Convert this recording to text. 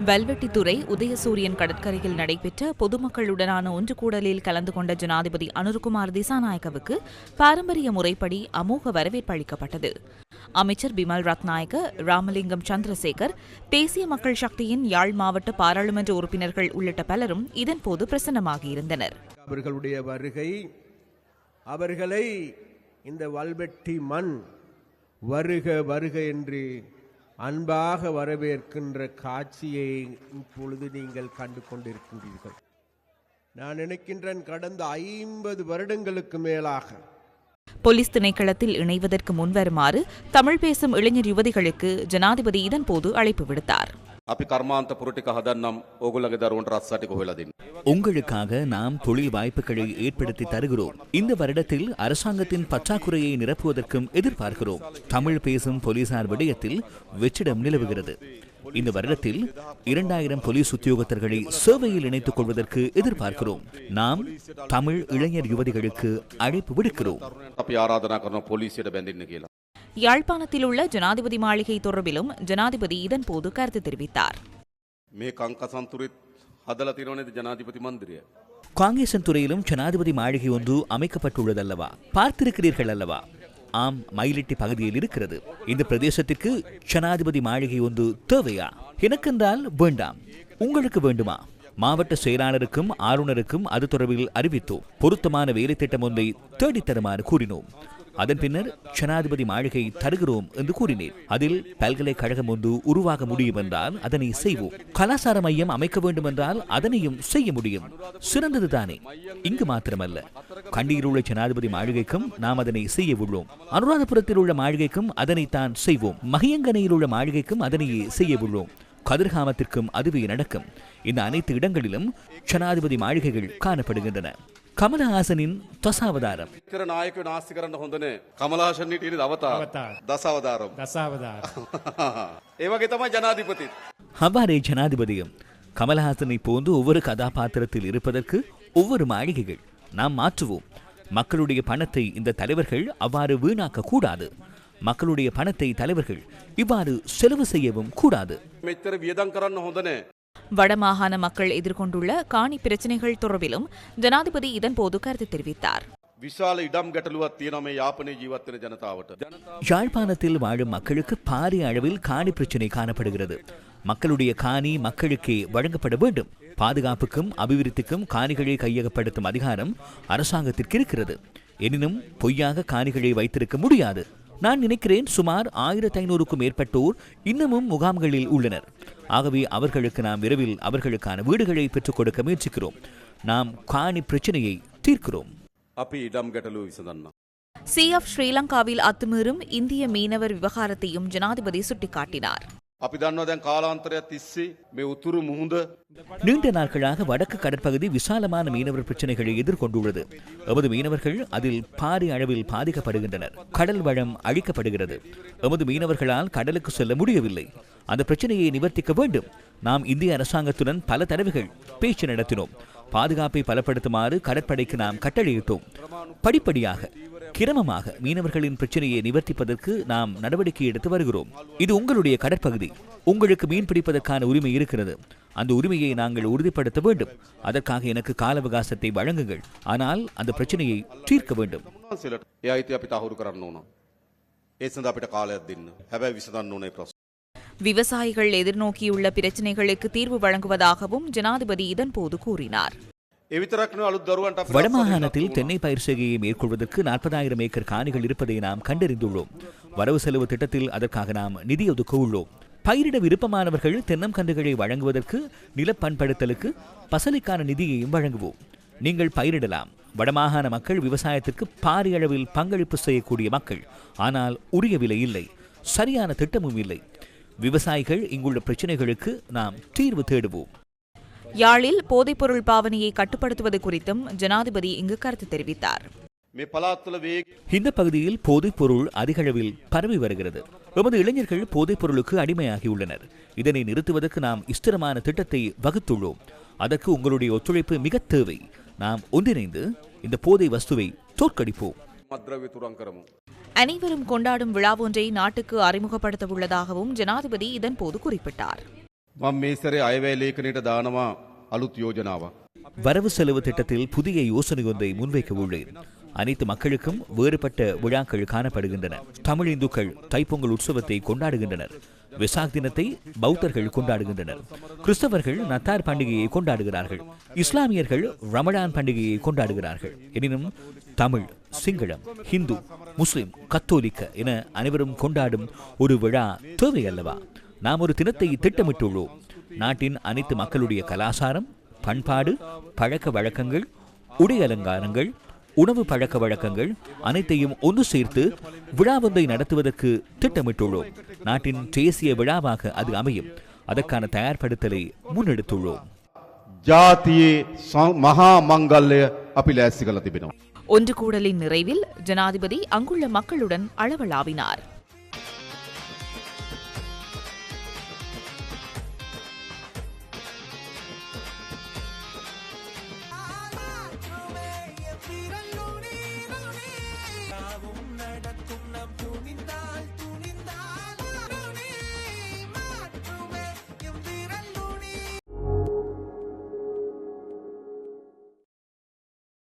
வல்வெட்டித்துறை உதயசூரியன் கடற்கரையில் நடைபெற்ற பொதுமக்களுடனான ஒன்று கூடலில் கலந்து கொண்ட ஜனாதிபதி அனுர்குமார் திசாநாயக்கவுக்கு பாரம்பரிய முறைப்படி அமோக வரவேற்பு அளிக்கப்பட்டது. அமைச்சர் பிமல் ரத்நாயக்க ராமலிங்கம் சந்திரசேகர் தேசிய மக்கள் சக்தியின் யாழ் மாவட்ட பாராளுமன்ற உறுப்பினர்கள் உள்ளிட்ட பலரும் இதன்போது பிரசன்னமாகியிருந்தனர். அவர்களுடைய வருகை அவர்களை இந்த வல்வெட்டி மண் வருக வருக என்று அன்பாக வரவேற்கின்ற காட்சியை இப்பொழுது நீங்கள் கண்டு கொண்டிருக்கின்றீர்கள் நான் நினைக்கின்றேன் கடந்த ஐம்பது வருடங்களுக்கு மேலாக போலீஸ் திணைக்களத்தில் இணைவதற்கு முன்வருமாறு தமிழ் பேசும் இளைஞர் யுவதிகளுக்கு ஜனாதிபதி இதன்போது அழைப்பு விடுத்தார் අපි කර්මාන්ත පුරටික හදන්නම් ඕගොල්ලගේ දරුවන්ට රස්සටික හොයලා දෙන්න. உங்களுக்காக நாம் தொழில் வாய்ப்புகளை ஏற்படுத்தி தருகிறோம். இந்த வருடத்தில் அரசாங்கத்தின் பற்றாக்குறையை நிரப்புவதற்கும் எதிர்பார்க்கிறோம். தமிழ் பேசும் போலீசார் விடயத்தில் வெற்றிடம் நிலவுகிறது. இந்த வருடத்தில் இரண்டாயிரம் போலீஸ் உத்தியோகத்தர்களை சேவையில் இணைத்துக் கொள்வதற்கு எதிர்பார்க்கிறோம். நாம் தமிழ் இளைஞர் யுவதிகளுக்கு அழைப்பு விடுக்கிறோம். யாழ்ப்பாணத்தில் உள்ள ஜனாதிபதி மாளிகை தொடர்பிலும் ஜனாதிபதி இதன்போது கருத்து தெரிவித்தார். ಹದಲ துறையிலும் ஜனாதிபதி மாளிகை ஒன்று அமைக்கப்பட்டுள்ளதல்லவா பார்த்திருக்கிறீர்கள் அல்லவா ஆம் மயிலிட்டி பகுதியில் இருக்கிறது இந்த பிரதேசத்திற்கு ஜனாதிபதி மாளிகை ஒன்று தேவையா எனக்கென்றால் வேண்டாம் உங்களுக்கு வேண்டுமா மாவட்ட செயலாளருக்கும் ஆளுநருக்கும் அது தொடர்பில் அறிவித்தோம் பொருத்தமான வேலை திட்டம் ஒன்றை தேடித்தருமாறு கூறினோம் அதன் பின்னர் ஜனாதிபதி மாளிகை தருகிறோம் என்று கூறினேன். அதில் பல்கலைக்கழகம் ஒன்று உருவாக முடியும் என்றால் அதனை செய்வோம். கலாசார மையம் அமைக்க வேண்டும் என்றால் அதனையும் செய்ய முடியும். சிறந்தது தானே. இங்கு மாத்திரமல்ல. கண்டியில் உள்ள ஜனாதிபதி மாளிகைக்கும் நாம் அதனை செய்ய உள்ளோம். அனுராதபுரத்தில் உள்ள மாளிகைக்கும் அதனைத்தான் செய்வோம். மகியங்கனையில் உள்ள மாளிகைக்கும் அதனையே செய்ய உள்ளோம். கதிர்காமத்திற்கும் அதுவே நடக்கும். இந்த அனைத்து இடங்களிலும் ஜனாதிபதி மாளிகைகள் காணப்படுகின்றன. கமலஹாசனின் தசாவதாரம் තර නායක නාස්ති කරන්න හොඳනේ කමලාශන් හිටියනි දවතා අවතාර. දසවදාරම්. දසාවදාර. ඒවගේ තමයි ජනාධිපතිත්. அவ்வாறே ஜனாதிபதியும் கமலஹாசனை போன்று ஒவ்வொரு கதாபாத்திரத்தில் இருப்பதற்கு ஒவ்வொரு மாளிகைகள் நாம் மாற்றுவோம் மக்களுடைய பணத்தை இந்த தலைவர்கள் அவ்வாறு வீணாக்க கூடாது மக்களுடைய பணத்தை தலைவர்கள் இவ்வாறு செலவு செய்யவும் கூடாது මෙච්චර වියදන් කරන්න හොඳනේ. வடமாகாண மக்கள் எதிர்கொண்டுள்ள காணி பிரச்சினைகள் தொடர்பிலும் ஜனாதிபதி இதன்போது கருத்து தெரிவித்தார் විශාල ඉඩම් ගැටලුවත් තියෙන මේ යාපනය ජීවත්වන ජනතාවට. ජනතාව யாழ்ப்பாணத்தில் வாழும் மக்களுக்கு பாரிய அளவில் காணி பிரச்சினை காணப்படுகிறது மக்களுடைய காணி மக்களுக்கே வழங்கப்பட வேண்டும் பாதுகாப்புக்கும் அபிவிருத்திக்கும் காணிகளை கையகப்படுத்தும் அதிகாரம் அரசாங்கத்திற்கு இருக்கிறது எனினும் பொய்யாக காணிகளை வைத்திருக்க முடியாது நான் நினைக்கிறேன் சுமார் ஆயிரத்தி ஐநூறுக்கும் மேற்பட்டோர் இன்னமும் முகாம்களில் உள்ளனர். ஆகவே அவர்களுக்கு நாம் விரைவில் அவர்களுக்கான வீடுகளை பெற்றுக் கொடுக்க முயற்சிக்கிறோம். நாம் காணி பிரச்சனையை தீர்க்கிறோம். அப்படி இடம் சி ஆஃப் ஸ்ரீலங்காவில் அத்துமீறும் இந்திய மீனவர் விவகாரத்தையும் ஜனாதிபதி சுட்டிக்காட்டினார். අපි දන්නවා දැන් කාලාන්තරයක් තිස්සේ මේ උතුරු මුහුද நீண்ட நாட்களாக வடக்கு கடற்பகுதி விசாலமான மீனவர் பிரச்சனைகளை எதிர்கொண்டுள்ளது எமது மீனவர்கள் அதில் பாரிய அளவில் பாதிக்கப்படுகின்றனர் கடல் வளம் அழிக்கப்படுகிறது எமது மீனவர்களால் கடலுக்கு செல்ல முடியவில்லை அந்த பிரச்சனையை நிவர்த்திக்க வேண்டும் நாம் இந்திய அரசாங்கத்துடன் பல தடவைகள் பேச்சு நடத்தினோம் பாதுகாப்பை பலப்படுத்துமாறு கடற்படைக்கு நாம் கட்டளையிட்டோம். படிப்படியாக கிரமமாக மீனவர்களின் பிரச்சனையை நிவர்த்திப்பதற்கு நாம் நடவடிக்கை எடுத்து வருகிறோம். இது உங்களுடைய கடற்பகுதி. உங்களுக்கு மீன் பிடிப்பதற்கான உரிமை இருக்கிறது. அந்த உரிமையை நாங்கள் உறுதிப்படுத்த வேண்டும். அதற்காக எனக்கு கால அவகாசத்தை வழங்குங்கள். ஆனால் அந்த பிரச்சனையை தீர்க்க வேண்டும். ஏ ஐத்தியா பிதா இருக்கிறார் நோனா ஏ விவசாயிகள் எதிர்நோக்கியுள்ள பிரச்சினைகளுக்கு தீர்வு வழங்குவதாகவும் ஜனாதிபதி இதன்போது கூறினார். வடமாகாணத்தில் தென்னை பயிர் செய்கையை மேற்கொள்வதற்கு நாற்பதாயிரம் ஏக்கர் காணிகள் இருப்பதை நாம் கண்டறிந்துள்ளோம். வரவு செலவு திட்டத்தில் அதற்காக நாம் நிதி ஒதுக்க உள்ளோம். பயிரிட விருப்பமானவர்கள் தென்னம் கன்றுகளை வழங்குவதற்கு நிலப்பண்படுத்தலுக்கு பசலிக்கான நிதியையும் வழங்குவோம். நீங்கள் பயிரிடலாம். வடமாகாண மக்கள் விவசாயத்திற்கு பாரிய அளவில் பங்களிப்பு செய்யக்கூடிய மக்கள். ஆனால் உரிய விலை இல்லை. சரியான திட்டமும் இல்லை. விவசாயிகள் இங்குள்ள பிரச்சனைகளுக்கு நாம் தீர்வு தேடுவோம். யாழில் போதைப்பொருள் பாவனையை கட்டுப்படுத்துவது குறித்தும் ஜனாதிபதி இங்கு கருத்து தெரிவித்தார். இந்த பகுதியில் போதைப்பொருள் அதிகளவில் பரவி வருகிறது. எமது இளைஞர்கள் போதைப்பொருளுக்கு அடிமையாகியுள்ளனர். இதனை நிறுத்துவதற்கு நாம் இஸ்திரமான திட்டத்தை வகுத்துள்ளோம். அதற்கு உங்களுடைய ஒத்துழைப்பு மிக தேவை. நாம் ஒன்றிணைந்து இந்த போதை வஸ்துவை தோற்கடிப்போம். அனைவரும் கொண்டாடும் விழா ஒன்றை நாட்டுக்கு அறிமுகப்படுத்த உள்ளதாகவும் ஜனாதிபதி இதன் போது குறிப்பிட்டார். வரவு செலவு திட்டத்தில் புதிய யோசனை ஒன்றை முன்வைக்க உள்ளேன். அனைத்து மக்களுக்கும் வேறுபட்ட விழாக்கள் காணப்படுகின்றன. தமிழ் இந்துக்கள் தைப்பொங்கல் உற்சவத்தை கொண்டாடுகின்றனர். விசாக் தினத்தை பௌத்தர்கள் கொண்டாடுகின்றனர். கிறிஸ்தவர்கள் நத்தார் பண்டிகையை கொண்டாடுகிறார்கள். இஸ்லாமியர்கள் ரமடான் பண்டிகையை கொண்டாடுகிறார்கள். எனினும் தமிழ் சிங்களம் ஹிந்து முஸ்லிம் கத்தோலிக்க என அனைவரும் கொண்டாடும் ஒரு விழா தேவை அல்லவா நாம் ஒரு தினத்தை திட்டமிட்டுள்ளோம். நாட்டின் அனைத்து மக்களுடைய கலாசாரம் பண்பாடு பழக்க வழக்கங்கள் உடை அலங்காரங்கள் உணவு பழக்க வழக்கங்கள் அனைத்தையும் ஒன்று சேர்த்து விழாவொன்றை நடத்துவதற்கு திட்டமிட்டுள்ளோம். நாட்டின் தேசிய விழாவாக அது அமையும். அதற்கான தயார்படுத்தலை முன்னெடுத்துள்ளோம். ஜாத்திய மகா மங்கல்ய அபிலாசிகள் அதிபினம் ஒன்று கூடலின் நிறைவில் ஜனாதிபதி அங்குள்ள மக்களுடன் அளவலாவினார். நடக்கும் நம்